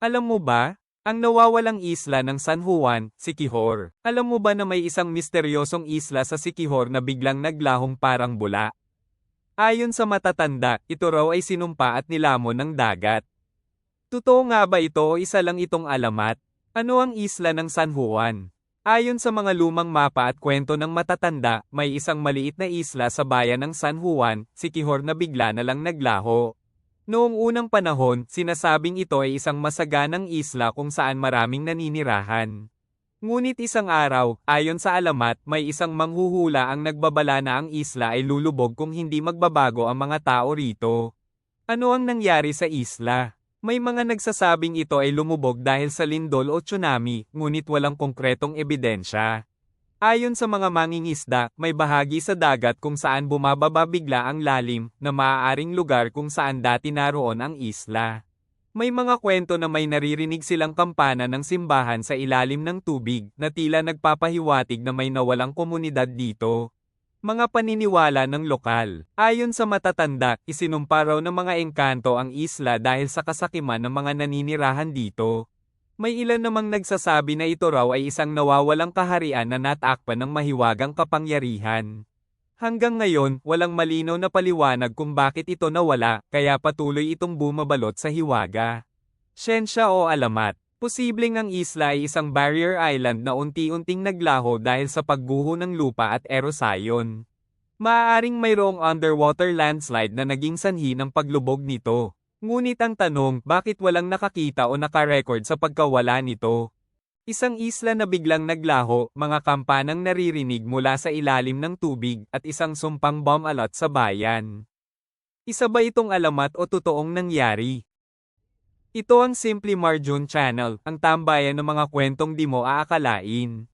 Alam mo ba, ang nawawalang isla ng San Juan, Siquijor. Alam mo ba na may isang misteryosong isla sa Siquijor na biglang naglahong parang bula? Ayon sa matatanda, ito raw ay sinumpa at nilamon ng dagat. Totoo nga ba ito o isa lang itong alamat? Ano ang isla ng San Juan? Ayon sa mga lumang mapa at kwento ng matatanda, may isang maliit na isla sa bayan ng San Juan, Siquijor na bigla na lang naglaho. Noong unang panahon, sinasabing ito ay isang masaganang isla kung saan maraming naninirahan. Ngunit isang araw, ayon sa alamat, may isang manghuhula ang nagbabala na ang isla ay lulubog kung hindi magbabago ang mga tao rito. Ano ang nangyari sa isla? May mga nagsasabing ito ay lumubog dahil sa lindol o tsunami, ngunit walang konkretong ebidensya. Ayon sa mga mangingisda, may bahagi sa dagat kung saan bumababa bigla ang lalim, na maaaring lugar kung saan dati naroon ang isla. May mga kwento na may naririnig silang kampana ng simbahan sa ilalim ng tubig, na tila nagpapahiwatig na may nawalang komunidad dito. Mga paniniwala ng lokal. Ayon sa matatanda, isinumpa raw ng mga engkanto ang isla dahil sa kasakiman ng mga naninirahan dito. May ilan namang nagsasabi na ito raw ay isang nawawalang kaharian na natakpan ng mahiwagang kapangyarihan. Hanggang ngayon, walang malinaw na paliwanag kung bakit ito nawala, kaya patuloy itong bumabalot sa hiwaga. Siyensya o alamat. Posibleng ang isla ay isang barrier island na unti-unting naglaho dahil sa pagguho ng lupa at erosayon. Maaaring mayroong underwater landslide na naging sanhi ng paglubog nito. Ngunit ang tanong, bakit walang nakakita o nakarecord sa pagkawala nito? Isang isla na biglang naglaho, mga kampanang naririnig mula sa ilalim ng tubig, at isang sumpang bomb alert sa bayan. Isa ba itong alamat o totoong nangyari? Ito ang Simply Marjun Channel, ang tambayan ng mga kwentong di mo aakalain.